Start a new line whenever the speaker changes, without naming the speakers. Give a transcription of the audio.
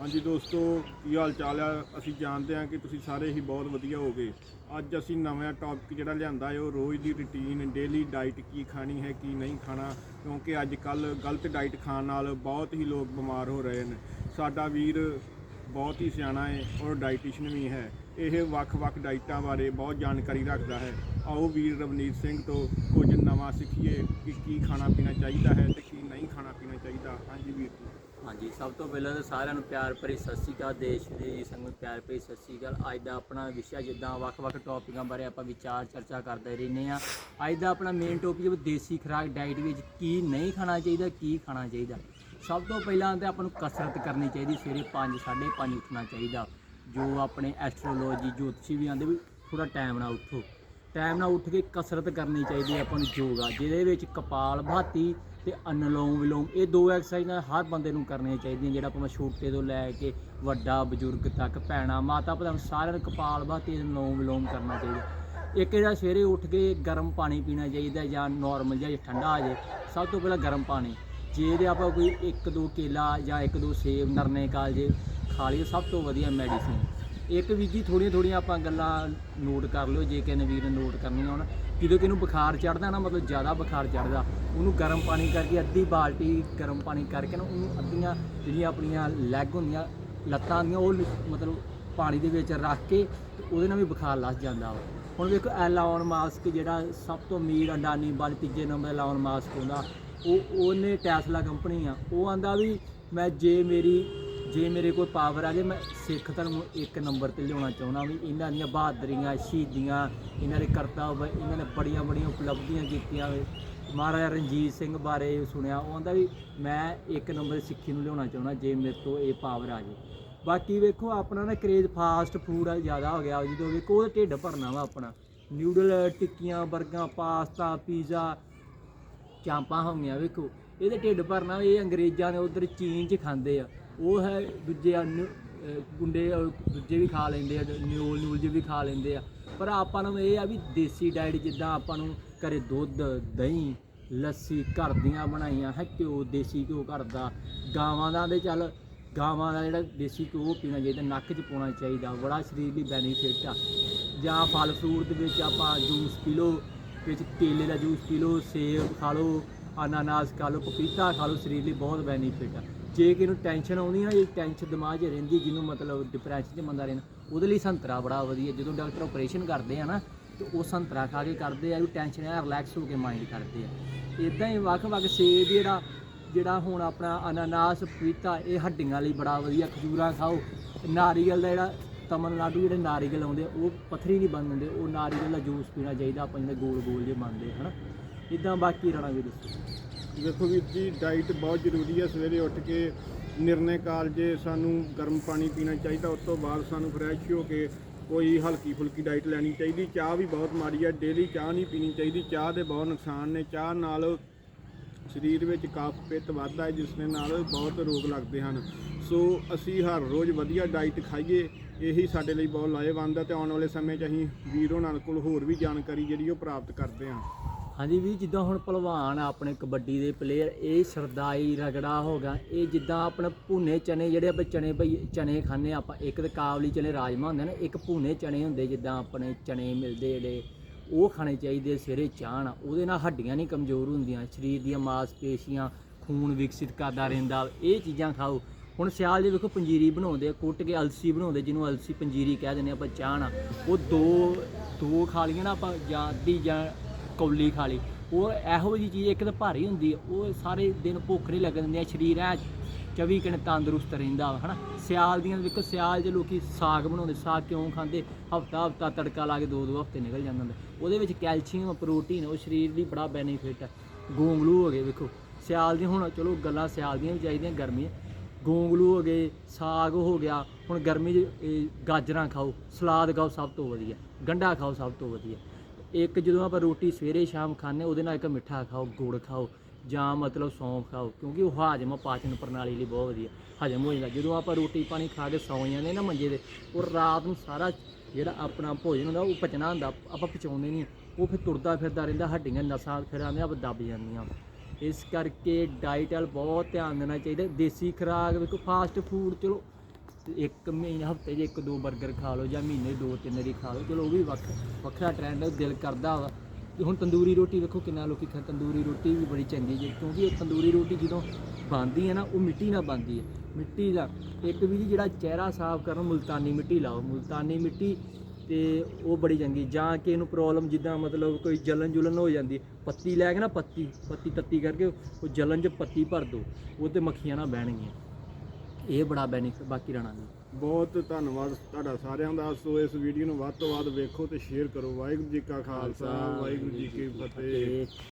ਹਾਂਜੀ ਦੋਸਤੋ, ਕੀ ਹਾਲ ਚਾਲ ਆ? ਅਸੀਂ ਜਾਣਦੇ ਹਾਂ ਕਿ ਤੁਸੀਂ ਸਾਰੇ ਹੀ ਬਹੁਤ ਵਧੀਆ ਹੋਗੇ। ਅੱਜ ਅਸੀਂ ਨਵਾਂ ਟੌਪਿਕ ਜਿਹੜਾ ਲਿਆਂਦਾ ਹੈ, ਉਹ ਰੋਜ਼ ਦੀ ਰੁਟੀਨ ਡੇਲੀ ਡਾਈਟ ਕੀ ਖਾਣੀ ਹੈ, ਕੀ ਨਹੀਂ ਖਾਣਾ। ਕਿਉਂਕਿ ਅੱਜ ਕੱਲ ਗਲਤ ਡਾਈਟ ਖਾਣ ਨਾਲ ਬਹੁਤ ਹੀ ਲੋਕ ਬਿਮਾਰ ਹੋ ਰਹੇ ਨੇ। ਸਾਡਾ ਵੀਰ ਬਹੁਤ ਹੀ ਸਿਆਣਾ ਹੈ ਔਰ ਡਾਈਟੀਸ਼ੀਅਨ ਵੀ ਹੈ। ਇਹ ਵੱਖ-ਵੱਖ ਡਾਈਟਾਂ ਬਾਰੇ ਬਹੁਤ ਜਾਣਕਾਰੀ ਰੱਖਦਾ ਹੈ। ਆਓ ਵੀਰ ਰਵਨੀਤ ਸਿੰਘ ਤੋਂ ਕੁਝ ਨਵਾਂ ਸਿੱਖੀਏ ਕਿ ਕੀ ਖਾਣਾ ਪੀਣਾ ਚਾਹੀਦਾ ਹੈ ਤੇ ਕੀ ਨਹੀਂ ਖਾਣਾ ਪੀਣਾ ਚਾਹੀਦਾ। ਹਾਂਜੀ ਵੀਰ ਜੀ।
ਹਾਂਜੀ, ਸਭ ਤੋਂ ਪਹਿਲਾਂ ਤਾਂ ਸਾਰਿਆਂ ਨੂੰ ਪਿਆਰ ਭਰੀ ਸਤਿ ਸ਼੍ਰੀ ਅਕਾਲ, ਦੇਸ਼ ਦੇ ਜੀ ਸੰਗਤ ਪਿਆਰ ਭਰੀ ਸਤਿ ਸ਼੍ਰੀ ਅਕਾਲ। ਅੱਜ ਦਾ ਆਪਣਾ ਵਿਸ਼ਾ ਜਿੱਦਾਂ ਵੱਖ-ਵੱਖ ਟੌਪਿਕਾਂ ਬਾਰੇ ਆਪਾਂ ਵਿਚਾਰ ਚਰਚਾ ਕਰਦੇ ਰਹਿੰਦੇ ਆ ਅੱਜ ਦਾ ਆਪਣਾ ਮੇਨ ਟੌਪਿਕ ਦੇਸੀ ਖੁਰਾਕ ਡਾਈਟ ਵਿੱਚ ਕੀ ਨਹੀਂ ਖਾਣਾ ਚਾਹੀਦਾ, ਕੀ ਖਾਣਾ ਚਾਹੀਦਾ। ਸਭ ਤੋਂ ਪਹਿਲਾਂ ਤਾਂ ਆਪਾਂ ਨੂੰ ਕਸਰਤ ਕਰਨੀ ਚਾਹੀਦੀ, ਸਵੇਰੇ 5 5:30 ਉੱਠਣਾ ਚਾਹੀਦਾ। ਜੋ ਆਪਣੇ ਐਸਟ੍ਰੋਲੋਜੀ ਜੋਤਸ਼ੀ ਵੀ ਆਂਦੇ ਵੀ ਥੋੜਾ ਟਾਈਮ ਨਾਲ ਉੱਠੋ। ਟਾਈਮ ਨਾਲ ਉੱਠ ਕੇ ਕਸਰਤ ਕਰਨੀ ਚਾਹੀਦੀ ਹੈ ਆਪਾਂ ਨੂੰ ਯੋਗਾ, ਜਿਹਦੇ ਵਿੱਚ ਕਪਾਲ, ਭਾਤੀ ਤੇ ਅਨਲੋਮ ਵਿਲੋਮ, ਇਹ ਦੋ ਐਕਸਰਸਾਈਜ਼ਾਂ ਹਰ ਬੰਦੇ ਨੂੰ ਕਰਨੀਆਂ ਚਾਹੀਦੀਆਂ, ਜਿਹੜਾ ਆਪਾਂ ਛੋਟੇ ਤੋਂ ਲੈ ਕੇ ਵੱਡਾ, ਬਜ਼ੁਰਗ ਤੱਕ, ਭੈਣਾ, ਮਾਤਾ ਪਿਤਾ ਸਾਰਿਆਂ ਨੂੰ ਕਪਾਲ, ਭਾਤੀ ਅਨਲੋਮ ਵਿਲੋਮ ਕਰਨਾ ਚਾਹੀਦਾ। ਇੱਕ ਜਿਹੜਾ ਸਵੇਰੇ ਉੱਠ ਕੇ ਗਰਮ ਪਾਣੀ ਪੀਣਾ ਚਾਹੀਦਾ ਜਾਂ ਨਾਰਮਲ ਜਾਂ ਠੰਡਾ ਆ ਜਾਏ ਸਭ ਤੋਂ ਪਹਿਲਾਂ ਗਰਮ ਪਾਣੀ। ਜੇ ਤੇ ਆਪਾਂ ਕੋਈ ਇੱਕ ਦੋ ਕੇਲਾ ਜਾਂ ਇੱਕ ਦੋ ਸੇਬ ਨਰਨੇ ਕਾਲ ਜੇ ਖਾ ਲਈਏ, ਸਭ ਤੋਂ ਵਧੀਆ ਮੈਡੀਸਿਨ ਇੱਕ ਵੀ ਜੀ ਥੋੜੀਆਂ ਥੋੜੀਆਂ ਆਪਾਂ ਗੱਲਾਂ ਨੋਟ ਕਰ ਲਿਓ, ਜੇ ਕਿਸੇ ਨੇ ਵੀਰ ਨੋਟ ਕਰਨੀਆਂ ਹੋਣ। ਜਦੋਂ ਕਿਨੂੰ ਬੁਖਾਰ ਚੜਦਾ ਨਾ, ਮਤਲਬ ਜ਼ਿਆਦਾ ਬੁਖਾਰ ਚੜਦਾ ਉਹਨੂੰ ਗਰਮ ਪਾਣੀ ਕਰਕੇ ਅੱਧੀ ਬਾਲਟੀ ਗਰਮ ਪਾਣੀ ਕਰਕੇ ਨਾ, ਉਹਨੂੰ ਅੱਧੀਆਂ ਜਿਹੜੀਆਂ ਆਪਣੀਆਂ ਲੈਗ ਹੁੰਦੀਆਂ, ਲੱਤਾਂ ਹੁੰਦੀਆਂ, ਉਹ ਲ- ਮਤਲਬ ਪਾਣੀ ਦੇ ਵਿੱਚ ਰੱਖ ਕੇ ਤੇ ਉਹਦੇ ਨਾਲ ਵੀ ਬੁਖਾਰ ਲੱਥ ਜਾਂਦਾ ਵਾ। ਹੁਣ ਵੇਖੋ ਐਲਾਉਨ ਮਾਸਕ ਜਿਹੜਾ ਸਭ ਤੋਂ ਅਮੀਰ, ਅੰਡਾਨੀ ਵਾਲੀ ਤੀਜੇ ਨੰਬਰ ਐਲਾਉਨ ਮਾਸਕ ਹੁੰਦਾ, ਉਹ ਉਹਨੇ ਟੈਸਲਾ ਕੰਪਨੀ ਆ। ਉਹ ਆਂਦਾ ਵੀ, ਮੈਂ ਜੇ ਮੇਰੀ ਜੇ ਮੇਰੇ ਕੋਲ ਪਾਵਰ ਆ ਜੇ, ਮੈਂ ਸਿੱਖ ਧਰਮ ਨੂੰ ਇੱਕ ਨੰਬਰ ਤੇ ਲਿਆਉਣਾ ਚਾਹੁੰਦਾ ਵੀ ਇਹਨਾਂ ਦੀਆਂ ਬਹਾਦਰੀਆਂ, ਸ਼ਹੀਦੀਆਂ, ਇਹਨਾਂ ਦੇ ਕਰਤੱਵ, ਇਹਨਾਂ ਨੇ ਬੜੀਆਂ ਬੜੀਆਂ ਉਪਲਬਧੀਆਂ ਕੀਤੀਆਂ ਵੇ। ਮਹਾਰਾਜਾ ਰਣਜੀਤ ਸਿੰਘ ਬਾਰੇ ਸੁਣਿਆ, ਉਹ ਆਂਦਾ ਵੀ ਮੈਂ ਇੱਕ ਨੰਬਰ ਸਿੱਖੀ ਨੂੰ ਲਿਆਉਣਾ ਚਾਹੁੰਦਾ ਜੇ ਮੇਰੇ ਤੋਂ ਇਹ ਪਾਵਰ ਆ ਜੇ। ਬਾਕੀ ਵੇਖੋ, ਆਪਣਾ ਨਾ ਕਰੇਜ਼ ਫਾਸਟ ਫੂਡ ਆ ਜ਼ਿਆਦਾ ਹੋ ਗਿਆ, ਜਦੋਂ ਵੇਖੋ ਉਹਦਾ ਢਿੱਡ ਭਰਨਾ ਵਾ ਆਪਣਾ। ਨਿਊਡਲ ਟਿੱਕੀਆਂ 버ਗਰ ਪਾਸਤਾ ਪੀਜ਼ਾ ਚਾਂਪਾਂ ਹੋ ਗਈਆਂ ਵੇਖੋ। ਇਹਦੇ ਢਿੱਡ ਭਰਨਾ ਇਹ ਅੰਗਰੇਜ਼ਾਂ ਨੇ ਉਧਰ ਚੀਨ 'ਚ ਖਾਂਦੇ ਆ। ਉਹ ਹੈ ਦੂਜੇ ਆ ਨਿਊ- ਅਹ, ਗੁੰਡੇ, ਅਹ, ਦੂਜੇ ਵੀ ਖਾ ਲੈਂਦੇ ਆ ਨਿਊਲ ਨਿਊਲ ਜੇ ਵੀ ਖਾ ਲੈਂਦੇ ਆ। ਪਰ ਆਪਾਂ ਨੂੰ ਇਹ ਆ ਵੀ ਦੇਸੀ ਡਾਈਟ ਜਿੱਦਾਂ ਆਪਾਂ ਨੂੰ ਘਰੇ ਦੁੱਧ, ਦਹੀਂ, ਲੱਸੀ ਘਰ ਦੀਆਂ ਬਣਾਈਆਂ, ਹੈ ਘਿਓ, ਦੇਸੀ ਘਿਓ ਘਰ ਦਾ। ਗਾਵਾਂ ਦਾ ਤੇ ਚੱਲ, ਗਾਵਾਂ ਦਾ ਜਿਹੜਾ ਦੇਸੀ ਘਿਓ ਉਹ ਪੀਣਾ ਚਾਹੀਦਾ, ਨੱਕ 'ਚ ਪਾਉਣਾ ਚਾਹੀਦਾ, ਬੜਾ ਸਰੀਰ ਲਈ ਬੈਨੀਫਿਟ ਆ। ਜਾਂ ਫਲ ਫਰੂਟ ਦੇ ਵਿੱਚ ਆਪਾਂ ਜੂਸ ਪੀ ਲਓ, ਵਿੱਚ ਕੇਲੇ ਦਾ ਜੂਸ ਪੀ ਲਓ, ਸੇਬ ਖਾ ਲਓ ਅਨਾਨਾਸ ਖਾ ਲਓ ਪਪੀਤਾ ਖਾ ਲਓ ਸਰੀਰ ਲਈ ਬਹੁਤ ਬੈਨੀਫਿਟ ਆ। ਜੇ ਕਿ ਨੂੰ ਟੈਨਸ਼ਨ ਆਉਂਦੀ ਨਾ ਇਹ ਟੈਨਸ਼ਨ ਦਿਮਾਗ 'ਚ ਰਹਿੰਦੀ ਜਿਹਨੂੰ ਮਤਲਬ ਡਿਪਰੈਸ਼ਨ 'ਚ ਬੰਦਾ ਰਹਿੰਦਾ ਉਹਦੇ ਲਈ ਸੰਤਰਾ ਬੜਾ ਵਧੀਆ। ਜਦੋਂ ਡਾਕਟਰ ਆਪਰੇਸ਼ਨ ਕਰਦੇ ਆ ਨਾ ਤੇ ਉਹ ਸੰਤਰਾ ਖਾ ਕੇ ਕਰਦੇ ਆ ਵੀ ਟੈਨਸ਼ਨ ਆ ਰਿਲੈਕਸ ਹੋ ਕੇ ਮਾਈਂਡ ਕਰਦੇ ਆ। ਇਦਾਂ ਹੀ ਵੱਖ-ਵੱਖ ਸੇਬ ਜਿਹੜਾ ਜਿਹੜਾ ਹੁਣ ਆਪਣਾ ਅਨਾਨਾਸ ਪਪੀਤਾ ਇਹ ਹੱਡੀਆਂ ਲਈ ਬੜਾ ਵਧੀਆ। ਖਜੂਰਾਂ ਖਾਓ ਨਾਰੀਅਲ ਦਾ ਜਿਹੜਾ ਤਮਿਲਨਾਡੂ ਜਿਹੜੇ ਨਾਰੀਅਲ ਆਉਂਦੇ ਆ, ਉਹ ਪੱਥਰੀ ਨਹੀਂ ਬਣ ਦਿੰਦੇ ਉਹ ਨਾਰੀਅਲ ਦਾ ਜੂਸ ਪੀਣਾ ਚਾਹੀਦਾ ਆਪਾਂ ਜਿਹੜੇ ਗੋਲ ਗੋਲ ਜੇ ਬਣਦੇ ਹਨਾ? ਇਦਾਂ ਬਾਕੀ ਰਣਾ ਵੀ ਦੱਸੋ
ਦੇਖੋ ਵੀਰ ਜੀ ਡਾਈਟ ਬਹੁਤ ਜ਼ਰੂਰੀ ਹੈ। ਸਵੇਰੇ ਉੱਠ ਕੇ ਨਿਰਣੇ ਕਾਲ ਜੇ ਸਾਨੂੰ ਗਰਮ ਪਾਣੀ ਪੀਣਾ ਚਾਹੀਦਾ, ਉਸ ਤੋਂ ਬਾਅਦ ਸਾਨੂੰ ਫਰੈਸ਼ ਹੋ ਕੇ ਕੋਈ ਹਲਕੀ ਫੁਲਕੀ ਡਾਈਟ ਲੈਣੀ ਚਾਹੀਦੀ। ਚਾਹ ਵੀ ਬਹੁਤ ਮਾੜੀ ਹੈ ਡੇਲੀ ਚਾਹ ਨਹੀਂ ਪੀਣੀ ਚਾਹੀਦੀ। ਚਾਹ ਦੇ ਬਹੁਤ ਨੁਕਸਾਨ ਨੇ। ਚਾਹ ਨਾਲ ਸਰੀਰ ਵਿੱਚ ਕਾਫ ਪਿੱਤ ਵੱਧਦਾ ਹੈ, ਜਿਸ ਦੇ ਨਾਲ ਬਹੁਤ ਰੋਗ ਲੱਗਦੇ ਹਨ। ਸੋ ਅਸੀਂ ਹਰ ਰੋਜ਼ ਵਧੀਆ ਡਾਈਟ ਖਾਈਏ, ਇਹੀ ਸਾਡੇ ਲਈ ਬਹੁਤ ਲਾਹੇਵੰਦ ਹੈ। ਤੇ ਆਉਣ ਵਾਲੇ ਸਮੇਂ 'ਚ ਅਸੀਂ ਵੀਰ ਹੋਣਾ ਕੋਲ ਹੋਰ ਵੀ ਜਾਣਕਾਰੀ ਜਿਹੜੀ ਉਹ ਪ੍ਰਾਪਤ ਕਰਦੇ ਹਾਂ।
ਹਾਂਜੀ ਵੀ ਜਿੱਦਾਂ ਹੁਣ ਪਹਿਲਵਾਨ ਆਪਣੇ ਕਬੱਡੀ ਦੇ ਪਲੇਅਰ ਇਹ ਸਰਦਾਈ ਰਗੜਾ ਹੋ ਗਿਆ। ਇਹ ਜਿੱਦਾਂ ਆਪਣਾ ਭੁੰਨੇ ਚਨੇ ਜਿਹੜੇ ਆਪਾਂ ਚਨੇ ਭਈ, ਚਨੇ ਖਾਂਦੇ ਆ ਆਪਾਂ ਇੱਕ ਤੇ ਕਾਬਲੀ ਚਨੇ ਰਾਜਮਾ ਹੁੰਦੇ ਨੇ, ਇੱਕ ਭੁੰਨੇ ਚਨੇ ਹੁੰਦੇ ਜਿੱਦਾਂ ਆਪਣੇ ਚਨੇ ਮਿਲਦੇ ਜਿਹੜੇ ਉਹ ਖਾਣੇ ਚਾਹੀਦੇ ਸਵੇਰੇ ਚਾਹ ਨਾਲ ਉਹਦੇ ਨਾਲ ਹੱਡੀਆਂ ਨਹੀਂ ਕਮਜ਼ੋਰ ਹੁੰਦੀਆਂ, ਸਰੀਰ ਦੀਆਂ ਮਾਸਪੇਸ਼ੀਆਂ, ਖੂਨ ਵਿਕਸਿਤ ਕਰਦਾ ਰਹਿੰਦਾ। ਇਹ ਚੀਜ਼ਾਂ ਖਾਓ। ਹੁਣ ਸਿਆਲ ਦੇ ਵੇਖੋ, ਪੰਜੀਰੀ ਬਣਾਉਂਦੇ ਆ, ਕੁੱਟ ਕੇ ਅਲਸੀ ਬਣਾਉਂਦੇ, ਜਿਹਨੂੰ ਅਲਸੀ ਪੰਜੀਰੀ ਕਹਿ ਦਿੰਦੇ ਆ ਆਪਾਂ ਚਾਹ ਨਾਲ ਉਹ ਦੋ ਦੋ ਖਾ ਲਈਆਂ ਨਾ ਆਪਾਂ, ਜਾਂ ਅੱਧੀ ਜਾਂ ਕੌਲੀ ਖਾ ਲਈ। ਉਹ ਇਹੋ ਜਿਹੀ ਚੀਜ਼ ਇੱਕ ਤਾਂ ਭਾਰੀ ਹੁੰਦੀ ਹੈ ਉਹ ਸਾਰੇ ਦਿਨ ਭੁੱਖ ਨਹੀਂ ਲੱਗਣ ਦਿੰਦੀ ਸਰੀਰ ਐ 24 ਘੰਟੇ ਤੰਦਰੁਸਤ ਰਹਿੰਦਾ ਵਾ, ਹਨਾ? ਸਿਆਲ ਦੀਆਂ ਦੇਖੋ ਸਿਆਲ 'ਚ ਲੋਕੀ ਸਾਗ ਬਣਾਉਂਦੇ, ਸਾਗ ਕਿਉਂ ਖਾਂਦੇ? ਹਫਤਾ ਹਫਤਾ ਤੜਕਾ ਲਾ ਕੇ ਦੋ ਦੋ ਹਫ਼ਤੇ ਨਿਕਲ ਜਾਂਦਾ ਹੁੰਦਾ। ਉਹਦੇ ਵਿੱਚ ਕੈਲਸ਼ੀਅਮ, ਪ੍ਰੋਟੀਨ, ਉਹ ਸਰੀਰ ਲਈ ਬੜਾ ਬੈਨੀਫਿਟ ਹੈ ਗੋਂਗਲੂ ਹੋ ਗਏ ਵੇਖੋ। ਸਿਆਲ ਦੀ ਹੁਣ ਚਲੋ ਗੱਲਾਂ ਸਿਆਲ ਦੀਆਂ ਵੀ ਚਾਹੀਦੀਆਂ, ਗਰਮੀ ਗੋਂਗਲੂ ਹੋ ਗਏ, ਸਾਗ ਹੋ ਗਿਆ, ਹੁਣ ਗਰਮੀ 'ਚ ਇਹ ਗਾਜਰਾਂ ਖਾਓ, ਸਲਾਦ ਖਾਓ ਸਭ ਤੋਂ ਵਧੀਆ। ਗੰਢਾ ਖਾਓ ਸਭ ਤੋਂ ਵਧੀਆ। ਇੱਕ ਜਦੋਂ ਆਪਾਂ ਰੋਟੀ ਸਵੇਰੇ ਸ਼ਾਮ ਖਾਂਦੇ ਉਹਦੇ ਨਾਲ ਇੱਕ ਮਿੱਠਾ ਖਾਓ, ਗੁੜ ਖਾਓ, ਜਾਂ ਮਤਲਬ ਸੌਂਫ ਖਾਓ, ਕਿਉਂਕਿ ਉਹ ਹਾਜ਼ਮ ਪਾਚਨ ਪ੍ਰਣਾਲੀ ਲਈ ਬਹੁਤ ਵਧੀਆ, ਹਜਮ ਹੋ ਜਾਂਦਾ। ਜਦੋਂ ਆਪਾਂ ਰੋਟੀ ਪਾਣੀ ਖਾ ਕੇ ਸੌਂ ਜਾਂਦੇ ਨਾ ਮੰਜੇ ਦੇ ਉਹ ਰਾਤ ਨੂੰ ਸਾਰਾ ਜਿਹੜਾ ਆਪਣਾ ਭੋਜਨ ਹੁੰਦਾ, ਉਹ ਪਚਣਾ ਹੁੰਦਾ, ਆਪਾਂ ਪਚਾਉਂਦੇ ਨਹੀਂ ਉਹ ਫਿਰ ਤੁਰਦਾ ਫਿਰਦਾ ਰਹਿੰਦਾ, ਹੱਡੀਆਂ ਨਸਾਂ ਫਿਰ ਆਉਂਦੇ ਆਪ ਦੱਬ ਜਾਂਦੀਆਂ ਇਸ ਕਰਕੇ ਡਾਈਟ ਵੱਲ ਬਹੁਤ ਧਿਆਨ ਦੇਣਾ ਚਾਹੀਦਾ। ਦੇਸੀ ਖੁਰਾਕ ਵੇਖੋ ਫਾਸਟ ਫੂਡ ਚਲੋ ਇੱਕ ਮਹੀਨੇ, ਹਫ਼ਤੇ 'ਚ ਇੱਕ ਦੋ 버ਗਰ ਖਾ ਲਓ ਜਾਂ ਮਹੀਨੇ ਦੋ ਤਿੰਨ ਵਾਰੀ ਖਾ ਲਓ। ਚਲੋ ਉਹ ਵੀ ਵੱਖ, ਵੱਖਰਾ ਟ੍ਰੈਂਡ ਹੈ ਦਿਲ ਕਰਦਾ ਵਾ। ਹੁਣ ਤੰਦੂਰੀ ਰੋਟੀ ਵੇਖੋ ਕਿੰਨਾ ਲੋਕੀ ਖਾ, ਤੰਦੂਰੀ ਰੋਟੀ ਵੀ ਬੜੀ ਚੰਗੀ ਜੀ। ਕਿਉਂਕਿ ਉਹ ਤੰਦੂਰੀ ਰੋਟੀ ਜਦੋਂ ਬਣਦੀ ਹੈ ਨਾ, ਉਹ ਮਿੱਟੀ ਨਾਲ ਬਣਦੀ ਹੈ। ਮਿੱਟੀ ਦਾ ਇੱਕ ਵੀ ਜੀ ਜਿਹੜਾ ਚਿਹਰਾ ਸਾਫ਼ ਕਰਨ ਮੁਲਤਾਨੀ ਮਿੱਟੀ ਲਾਓ। ਮੁਲਤਾਨੀ ਮਿੱਟੀ ਤੇ ਉਹ ਬੜੀ ਚੰਗੀ, ਜਾਂ ਕਿ ਇਹਨੂੰ ਪ੍ਰੋਬਲਮ ਜਿੱਦਾਂ ਮਤਲਬ ਕੋਈ ਜਲਨ ਜੁਲਨ ਹੋ ਜਾਂਦੀ ਪੱਤੀ ਲੈ ਕੇ ਨਾ ਪੱਤੀ ਪੱਤੀ ਤੱਤੀ ਕਰਕੇ ਉਹ ਜਲਨ 'ਚ ਪੱਤੀ ਭਰ ਦੋ ਉਹ ਤੇ ਮੱਖੀਆਂ ਨਾ ਬਹਿਣਗੀਆਂ। ਇਹ ਬੜਾ ਬੈਨੀਫਿਟ ਬਾਕੀ ਰਹਿਣਾ ਨਹੀਂ
ਬਹੁਤ ਧੰਨਵਾਦ ਤੁਹਾਡਾ ਸਾਰਿਆਂ ਦਾ। ਸੋ ਇਸ ਵੀਡੀਓ ਨੂੰ ਵੱਧ ਤੋਂ ਵੱਧ ਵੇਖੋ ਤੇ ਸ਼ੇਅਰ ਕਰੋ। ਵਾਹਿਗੁਰੂ ਜੀ ਕਾ ਖਾਲਸਾ ਵਾਹਿਗੁਰੂ ਜੀ ਕੀ ਫਤਿਹ।